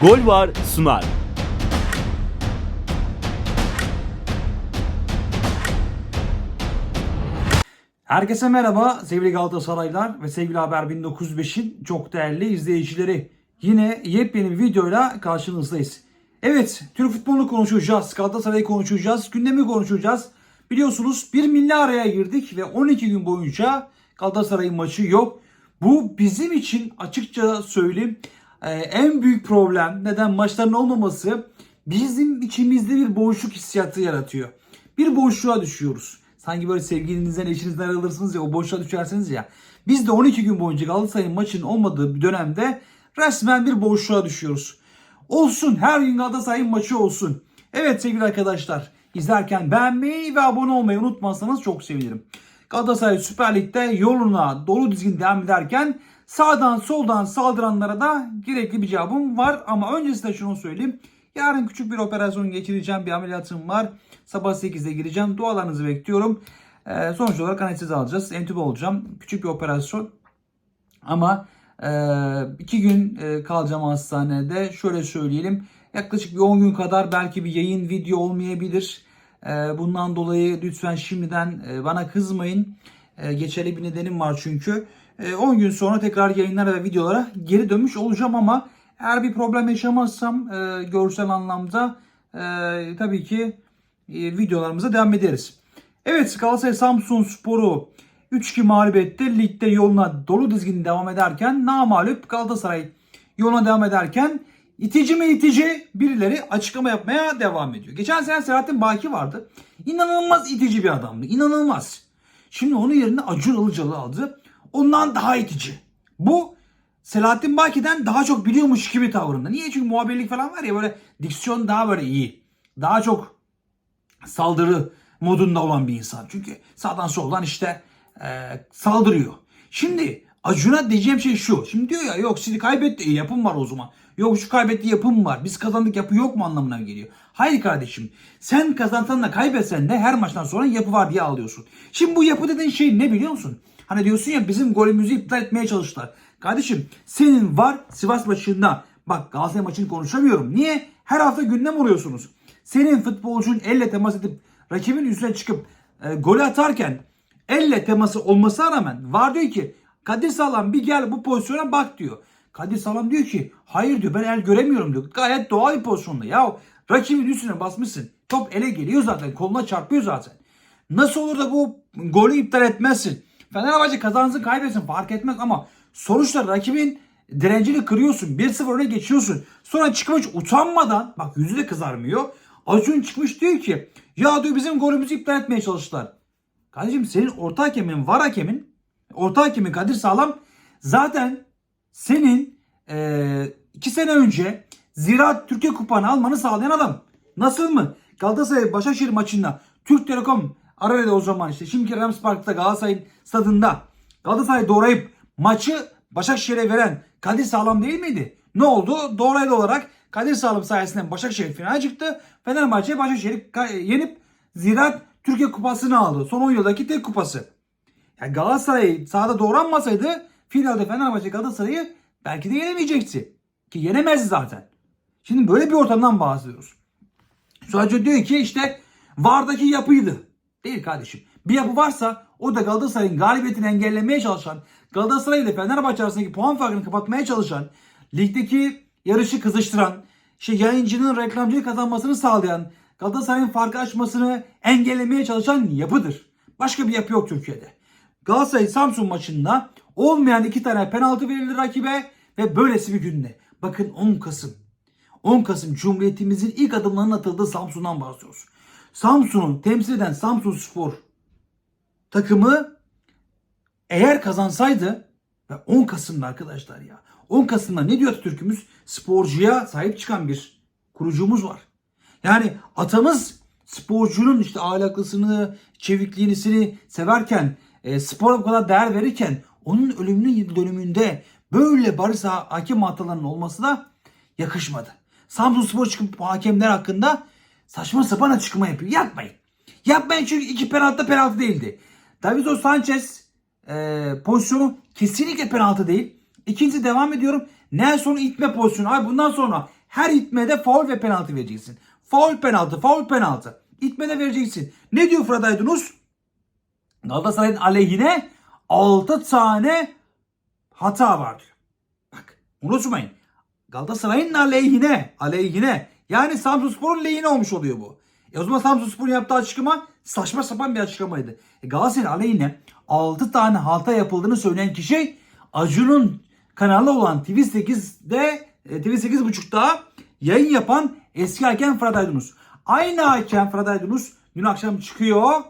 Gol var sunar. Herkese merhaba sevgili Galatasaraylar ve sevgili Haber 1905'in çok değerli izleyicileri. Yine yepyeni bir videoyla karşınızdayız. Evet, Türk futbolunu konuşacağız, Galatasaray'ı konuşacağız, gündemi konuşacağız. Biliyorsunuz bir milli araya girdik ve 12 gün boyunca Galatasaray'ın maçı yok. Bu bizim için açıkça söyleyeyim e, en büyük problem. Neden maçların olmaması bizim içimizde bir boşluk hissiyatı yaratıyor. Bir boşluğa düşüyoruz. Sanki böyle sevgilinizden, eşinizden ayrılırsınız ya o boşluğa düşersiniz ya. Biz de 12 gün boyunca Galatasaray'ın maçın olmadığı bir dönemde resmen bir boşluğa düşüyoruz. Olsun her gün Galatasaray'ın maçı olsun. Evet sevgili arkadaşlar izlerken beğenmeyi ve abone olmayı unutmazsanız çok sevinirim. Galatasaray Süper Lig'de yoluna dolu dizgin devam ederken sağdan soldan saldıranlara da gerekli bir cevabım var. Ama öncesinde şunu söyleyeyim. Yarın küçük bir operasyon geçireceğim. Bir ameliyatım var. Sabah 8'de gireceğim. Dualarınızı bekliyorum. Ee, sonuç olarak anestezi alacağız. Entübe olacağım. Küçük bir operasyon. Ama e, iki gün e, kalacağım hastanede. Şöyle söyleyelim. Yaklaşık bir 10 gün kadar belki bir yayın video olmayabilir. E, bundan dolayı lütfen şimdiden e, bana kızmayın. E, geçerli bir nedenim var çünkü. E, 10 gün sonra tekrar yayınlara ve videolara geri dönmüş olacağım ama eğer bir problem yaşamazsam e, görsel anlamda e, tabii ki e, videolarımıza devam ederiz. Evet Galatasaray Samsun Sporu 3-2 mağlup etti. Ligde yoluna dolu dizgin devam ederken namalup Galatasaray yoluna devam ederken itici mi itici birileri açıklama yapmaya devam ediyor. Geçen sene Selahattin Baki vardı. İnanılmaz itici bir adamdı. İnanılmaz. Şimdi onun yerine Acun Ilıcalı aldı. Ondan daha itici. Bu Selahattin Baki'den daha çok biliyormuş gibi tavrında. Niye? Çünkü muhabirlik falan var ya böyle diksiyon daha böyle iyi. Daha çok saldırı modunda olan bir insan. Çünkü sağdan soldan işte e, saldırıyor. Şimdi Acun'a diyeceğim şey şu. Şimdi diyor ya yok sizi kaybetti iyi yapım var o zaman. Yok şu kaybetti yapım var. Biz kazandık yapı yok mu anlamına geliyor. Hayır kardeşim. Sen kazansan da kaybetsen de her maçtan sonra yapı var diye alıyorsun. Şimdi bu yapı dediğin şey ne biliyor musun? Hani diyorsun ya bizim golümüzü iptal etmeye çalıştılar. Kardeşim senin var Sivas maçında. Bak Galatasaray maçını konuşamıyorum. Niye? Her hafta gündem oluyorsunuz. Senin futbolcun elle temas edip rakibin üstüne çıkıp e, golü atarken elle teması olmasına rağmen var diyor ki Kadir Sağlam bir gel bu pozisyona bak diyor. Kadir Sağlam diyor ki hayır diyor ben el göremiyorum diyor. Gayet doğal bir pozisyonda. Ya rakibin üstüne basmışsın. Top ele geliyor zaten. Koluna çarpıyor zaten. Nasıl olur da bu golü iptal etmezsin? Fenerbahçe kazansın kaybetsin fark etmez ama sonuçta rakibin direncini kırıyorsun. 1-0 öne geçiyorsun. Sonra çıkmış utanmadan bak yüzü de kızarmıyor. Acun çıkmış diyor ki ya diyor bizim golümüzü iptal etmeye çalıştılar. Kardeşim senin orta hakemin var hakemin orta hakemin Kadir Sağlam zaten senin eee, iki sene önce Ziraat Türkiye Kupası'nı almanı sağlayan adam. Nasıl mı? Galatasaray Başakşehir maçında Türk Telekom Arara'da o zaman işte şimdiki Rams Park'ta Galatasaray stadında Galatasaray doğrayıp maçı Başakşehir'e veren Kadir Sağlam değil miydi? Ne oldu? Doğraylı olarak Kadir Sağlam sayesinde Başakşehir finale çıktı. Fenerbahçe Başakşehir'i yenip Ziraat Türkiye Kupası'nı aldı. Son 10 yıldaki tek kupası. Yani Galatasaray sahada doğranmasaydı finalde Fenerbahçe Galatasaray'ı belki de yenemeyecekti. Ki yenemezdi zaten. Şimdi böyle bir ortamdan bahsediyoruz. Sadece diyor ki işte vardaki yapıydı. Değil kardeşim. Bir yapı varsa o da Galatasaray'ın galibiyetini engellemeye çalışan, Galatasaray ile Fenerbahçe arasındaki puan farkını kapatmaya çalışan, ligdeki yarışı kızıştıran, işte yayıncının reklamcıyı kazanmasını sağlayan, Galatasaray'ın farkı açmasını engellemeye çalışan yapıdır. Başka bir yapı yok Türkiye'de. Galatasaray Samsun maçında olmayan iki tane penaltı verildi rakibe ve böylesi bir günde. Bakın 10 Kasım 10 Kasım Cumhuriyetimizin ilk adımlarının atıldığı Samsun'dan bahsediyoruz. Samsun'u temsil eden Samsun Spor takımı eğer kazansaydı ve 10 Kasım'da arkadaşlar ya 10 Kasım'da ne diyor Türk'ümüz? Sporcuya sahip çıkan bir kurucumuz var. Yani atamız sporcunun işte ahlaklısını, çevikliğini severken, e, spora bu kadar değer verirken onun ölümünün dönümünde böyle barış hakem hatalarının olması da yakışmadı. Samsun Spor çıkıp hakemler hakkında saçma sapan açıklama yapıyor. Yapmayın. Yapmayın çünkü iki penaltı penaltı değildi. Davido Sanchez e, pozisyonu kesinlikle penaltı değil. İkinci devam ediyorum. Nelson'u itme pozisyonu. Abi bundan sonra her itmede faul ve penaltı vereceksin. Faul penaltı, faul penaltı. İtmede vereceksin. Ne diyor Fırat? Galatasaray'ın aleyhine 6 tane hata var diyor. Bak unutmayın. Galatasaray'ın aleyhine, aleyhine. Yani Samsunspor'un lehine olmuş oluyor bu. E o zaman Samsunspor'un yaptığı açıklama saçma sapan bir açıklamaydı. E Galatasaray'ın aleyhine 6 tane hata yapıldığını söyleyen kişi Acun'un kanalı olan TV8'de e, TV8.5'da yayın yapan eski hakem Fırat Aydınus. Aynı hakem Fırat Aydınus dün akşam çıkıyor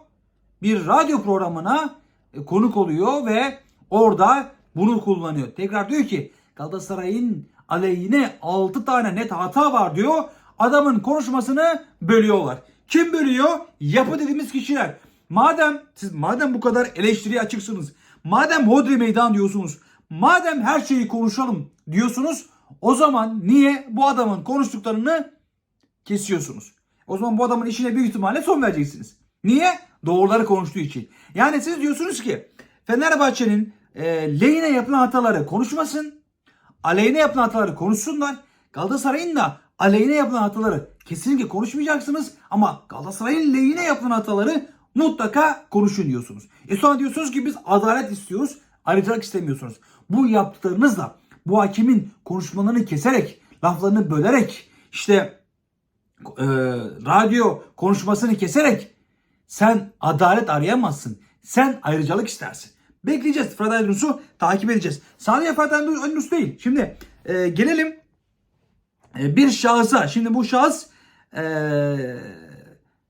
bir radyo programına e, konuk oluyor ve orada bunu kullanıyor. Tekrar diyor ki Galatasaray'ın aleyhine 6 tane net hata var diyor. Adamın konuşmasını bölüyorlar. Kim bölüyor? Yapı dediğimiz kişiler. Madem siz madem bu kadar eleştiriye açıksınız. Madem hodri meydan diyorsunuz. Madem her şeyi konuşalım diyorsunuz. O zaman niye bu adamın konuştuklarını kesiyorsunuz? O zaman bu adamın işine büyük ihtimalle son vereceksiniz. Niye? Doğruları konuştuğu için. Yani siz diyorsunuz ki Fenerbahçe'nin e, lehine yapılan hataları konuşmasın. Aleyhine yapılan hataları konuşsunlar. Galatasaray'ın da aleyhine yapılan hataları kesinlikle konuşmayacaksınız. Ama Galatasaray'ın lehine yapılan hataları mutlaka konuşun diyorsunuz. E sonra diyorsunuz ki biz adalet istiyoruz. Ayrıcalık istemiyorsunuz. Bu yaptıklarınızla bu hakemin konuşmalarını keserek, laflarını bölerek, işte e, radyo konuşmasını keserek sen adalet arayamazsın. Sen ayrıcalık istersin. Bekleyeceğiz. Fırat Aydınus'u takip edeceğiz. Sadece Fırat Aydınus değil. Şimdi e, gelelim bir şahısa. Şimdi bu şahıs e,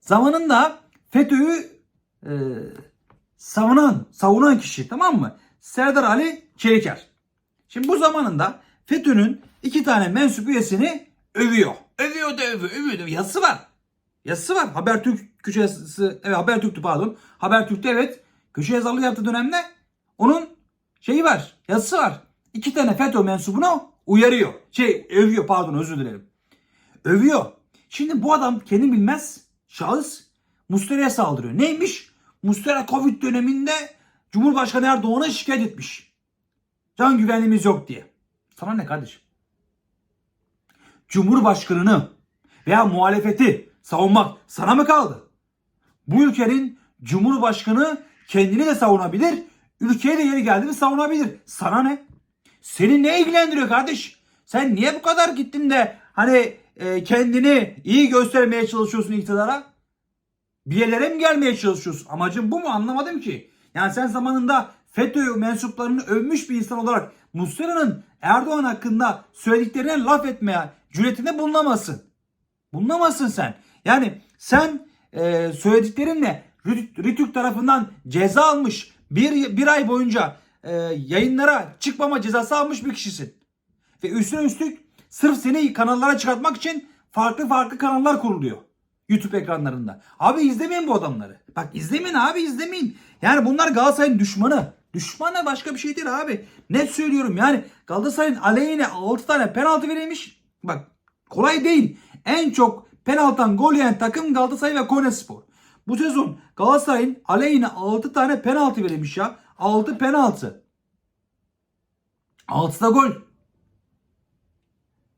zamanında FETÖ'yü e, savunan, savunan kişi tamam mı? Serdar Ali Çeliker. Şimdi bu zamanında FETÖ'nün iki tane mensup üyesini övüyor. Övüyor da övüyor, övüyor da yazısı var. Yazısı var. Habertürk köşe yazısı, evet Habertürk'tü pardon. Habertürk'te evet köşe yazarlığı yaptığı dönemde onun şeyi var, yazısı var. İki tane FETÖ mensubunu uyarıyor. Şey övüyor pardon özür dilerim. Övüyor. Şimdi bu adam kendi bilmez şahıs Muslera'ya saldırıyor. Neymiş? Muslera Covid döneminde Cumhurbaşkanı Erdoğan'a şikayet etmiş. Can güvenliğimiz yok diye. Sana ne kardeşim? Cumhurbaşkanını veya muhalefeti savunmak sana mı kaldı? Bu ülkenin Cumhurbaşkanı kendini de savunabilir, ülkeye de yeri geldi mi savunabilir. Sana ne? Seni ne ilgilendiriyor kardeş? Sen niye bu kadar gittin de hani e, kendini iyi göstermeye çalışıyorsun iktidara? Bir yerlere mi gelmeye çalışıyorsun? Amacın bu mu? Anlamadım ki. Yani sen zamanında FETÖ mensuplarını övmüş bir insan olarak Muslera'nın Erdoğan hakkında söylediklerine laf etmeye cüretinde bulunamazsın. Bulunamazsın sen. Yani sen e, söylediklerinle Rütük tarafından ceza almış bir, bir ay boyunca e, yayınlara çıkmama cezası almış bir kişisin. Ve üstüne üstlük sırf seni kanallara çıkartmak için farklı farklı kanallar kuruluyor. YouTube ekranlarında. Abi izlemeyin bu adamları. Bak izlemeyin abi izlemeyin. Yani bunlar Galatasaray'ın düşmanı. Düşmanı başka bir şey değil abi. Net söylüyorum yani Galatasaray'ın aleyhine 6 tane penaltı verilmiş. Bak kolay değil. En çok penaltıdan gol yiyen takım Galatasaray ve Konyaspor. Bu sezon Galatasaray'ın aleyhine 6 tane penaltı verilmiş ya. 6 penaltı. 6 da gol.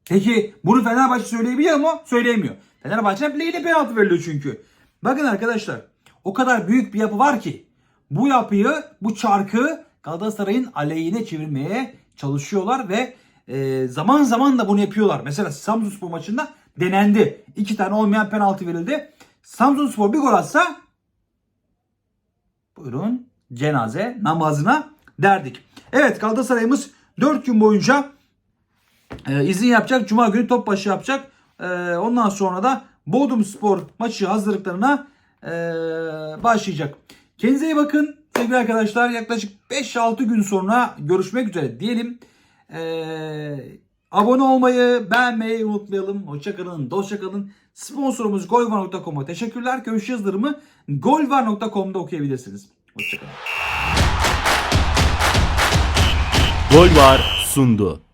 Peki bunu Fenerbahçe söyleyebiliyor mu? Söyleyemiyor. Fenerbahçe'nin bileğiyle penaltı veriliyor çünkü. Bakın arkadaşlar o kadar büyük bir yapı var ki bu yapıyı, bu çarkı Galatasaray'ın aleyhine çevirmeye çalışıyorlar ve e, zaman zaman da bunu yapıyorlar. Mesela Samsunspor maçında denendi. İki tane olmayan penaltı verildi. Samsunspor bir gol atsa buyurun cenaze namazına derdik. Evet Galatasaray'ımız 4 gün boyunca e, izin yapacak. Cuma günü top başı yapacak. E, ondan sonra da Bodrum Spor maçı hazırlıklarına e, başlayacak. Kendinize iyi bakın sevgili arkadaşlar. Yaklaşık 5-6 gün sonra görüşmek üzere diyelim. E, abone olmayı, beğenmeyi unutmayalım. Hoşçakalın, dostçakalın. Sponsorumuz golvar.com'a teşekkürler. Köşe yazılarımı golvar.com'da okuyabilirsiniz. Hoşçakalın. Gol var sundu.